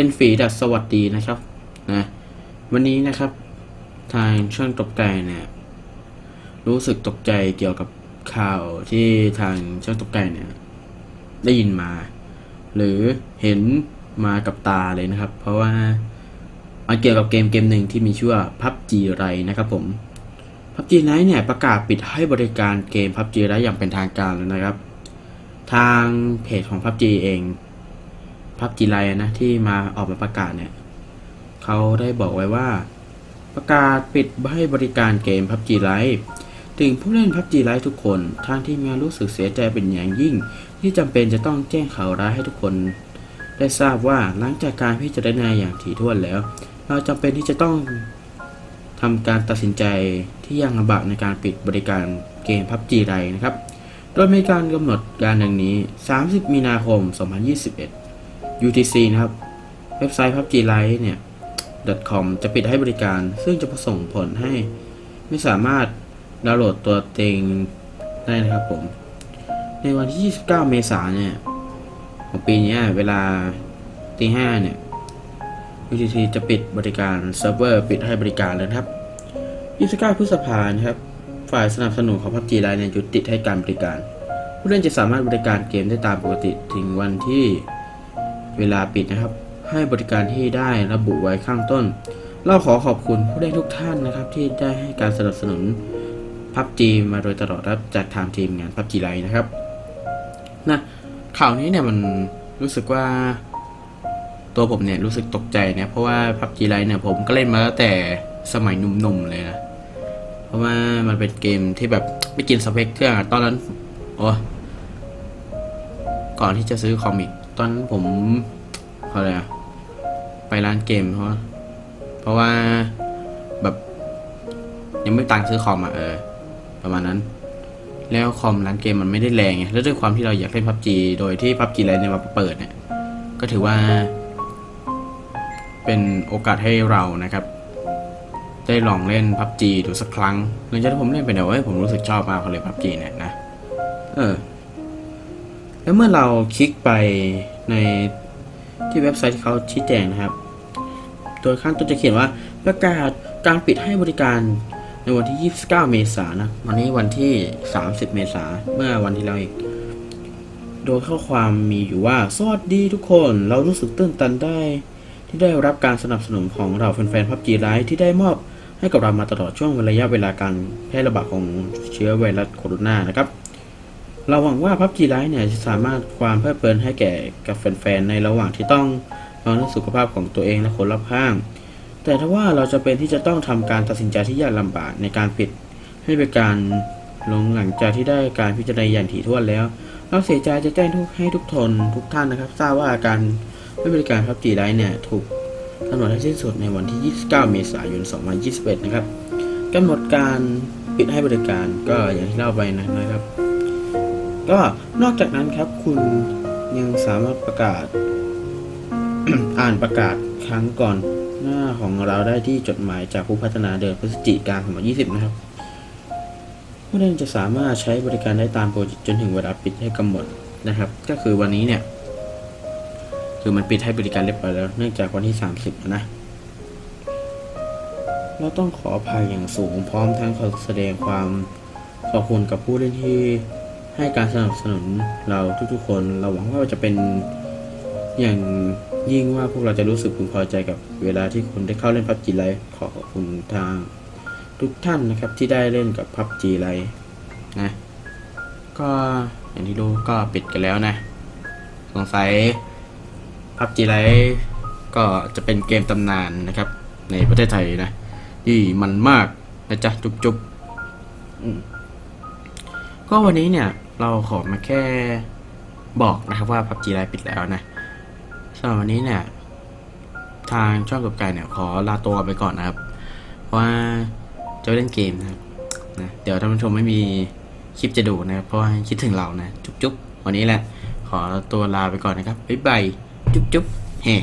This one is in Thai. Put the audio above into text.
เป็นฝีดัดสวัสดีนะครับนะวันนี้นะครับทางช่างตกแต่เนี่ยรู้สึกตกใจเกี่ยวกับข่าวที่ทางช่างตกแต่เนี่ยได้ยินมา หรือเห็นมากับตาเลยนะครับ เพราะว่ามันเกี่ยวกับเกมเกมหนึ่งที่มีชื่อว่า PUBG ไรนะครับผม PUBG Lite เนี่ยประกาศปิดให้บริการเกม PUBG Lite อย่างเป็นทางการแล้วนะครับ ทางเพจของ PUBG เอง PUBG Lite นะที่มาออกมาประกาศเนี่ยเขาได้บอกไว้ว่า ประกาศปิดให้บริการเกม PUBG Lite ถึงผู้เล่น PUBG Lite ทุกคนทางทีมงานรู้สึกเสียใจเป็นอย่างยิ่ง ที่จำเป็นจะต้องแจ้งข่าวร้ายให้ทุกคน ได้ทราบว่าหลังจากการพิจารณาอย่างถี่ถ้วนแล้ว เราจำเป็นที่จะต้องทำการตัดสินใจที่ยากลำบากในการปิดบริการเกม PUBG Lite นะครับ โดยมีการกำหนดการดังนี้ 30 มีนาคม 2021 UTC นะครับ เว็บไซต์ PUBG Lite เนี่ย .com จะปิดให้บริการ ซึ่งจะส่งผลให้ไม่สามารถดาวน์โหลดตัวเต็งได้นะครับผม ในวันที่ 29 เมษายนเนี่ย ของปีนี้เวลาตีห้าเนี่ย UTC จะปิดบริการเซิร์ฟเวอร์ปิดให้บริการแล้วครับ29พฤษภานะครับ ฝ่ายสนับสนุนของ PUBG Lite เนี่ยยุติให้การบริการ ผู้เล่นจะสามารถบริการเกมได้ตามปกติถึงวันที่ เวลาปิดนะครับ ให้บริการที่ได้ระบุไว้ข้างต้น เราขอขอบคุณผู้เล่นทุกท่านนะครับ ที่ได้ให้การสนับสนุน PUBG มาโดยตลอดครับจากทางทีมงาน PUBG Lite นะครับนะข่าวนี้เนี่ยมันรู้สึกว่า ตัวผมเนี่ยรู้สึกตกใจนะเพราะว่า PUBG Lite เนี่ยผมก็เล่นมาตั้งแต่สมัยหนุ่มๆเลยนะเพราะว่ามันเป็นเกมที่แบบไม่กินสเปคเครื่องตอนนั้นโอ้ก่อนที่จะซื้อคอมอีกตอนผมเขาอะไรอะไปร้านเกมเพราะเพราะว่าแบบยังไม่ตังค์ซื้อคอมอะเออ ประมาณนั้น แล้วคอมร้านเกมมันไม่ได้แรงไงแล้วด้วยความที่เราอยากเล่น PUBG โดยที่ PUBG อะไรเนี่ยมาเปิดเนี่ย ก็ถือว่า เป็นโอกาสให้เรานะครับ ได้ลองเล่น PUBG ดูสักครั้งหลังจากที่ผมเล่นไปเนี่ยเว้ยผมรู้สึกชอบมากเลย PUBG เนี่ยนะ เออ แล้วเมื่อเราคลิกไปในที่เว็บไซต์ที่เขาชี้แจงนะครับ โดยข้างต้นจะเขียนว่าประกาศการปิดให้บริการในวันที่ 29 เมษายนนะวันนี้วันที่ 30 เมษายนเมื่อวันที่เราอีก โดยข้อความมีอยู่ว่า สวัสดีทุกคน เรารู้สึกตื้นตันได้ ที่ได้รับการสนับสนุนของเราแฟนๆ PUBG Lite ที่ได้มอบให้กับเรามาตลอดช่วงระยะเวลาการแพร่ระบาดของเชื้อไวรัสโคโรนานะครับ เราหวังว่า PUBG Lite เนี่ยจะสามารถความเพลิดเพลินให้แก่กับแฟนๆในระหว่างที่ต้องระวังเรื่องสุขภาพของตัวเองและคนรอบข้าง แต่ถ้าว่าเราจะเป็นที่จะต้องทำการตัดสินใจที่ยากลำบากในการปิดให้บริการลงหลังจากที่ได้การพิจารณาอย่างถี่ถ้วนแล้ว เราเสียใจจะแจ้งทุกให้ทุกทนทุกท่านนะครับทราบว่าการให้บริการ PUBG Lite เนี่ยถูกกำหนดให้สิ้นสุดในวันที่ 29 เมษายน 2021 นะครับกำหนดการปิดให้บริการก็อย่างที่เล่าไปนะครับ ก็นอกจากนั้นครับคุณยังสามารถประกาศ อ่านประกาศครั้งก่อนหน้าของเราได้ที่จดหมายจากผู้พัฒนาเดือนพฤศจิกายน2020 นะครับผู้เล่นจะสามารถใช้บริการได้ตามโปรเจกต์จนถึงเวลาปิดให้กำหนดนะครับ ก็คือวันนี้เนี่ยคือมันปิดให้บริการเรียบร้อยแล้ว เนื่องจากวันที่ 30อะนะเราต้องขออภัยอย่างสูงพร้อมทั้งขอแสดงความขอบคุณกับผู้เล่นที่ ให้การสนับสนุนเราทุกๆ คน เราหวังว่าจะเป็นอย่างยิ่งว่าพวกเราจะรู้สึกพึงพอใจกับเวลาที่คุณได้เข้าเล่นพับจีไลขอขอบคุณทางทุกท่านนะครับที่ได้เล่นกับพับจีไลนะก็อย่างที่รู้ก็ปิดกันแล้วนะ สงสัยพับจีไลก็จะเป็นเกมตำนานนะครับ ในประเทศไทยนะ ที่มันมากนะจ๊ะ จุบจุบอืม ก็วันนี้เนี่ยเราขอมาแค่บอกนะครับว่าพับจีไลปิดแล้วนะสำหรับวันนี้เนี่ย ทางช่องกับไก่เนี่ย ขอลาตัวไปก่อนนะครับเพราะว่าจะเล่นเกมนะครับนะเดี๋ยวท่านผู้ชมไม่มีคลิปจะดูนะครับเพราะคิดถึงเรานะ จุ๊บจุ๊บวันนี้แหละ ขอตัวลาไปก่อนนะครับบ๊ายบายจุ๊บจุ๊บเฮ้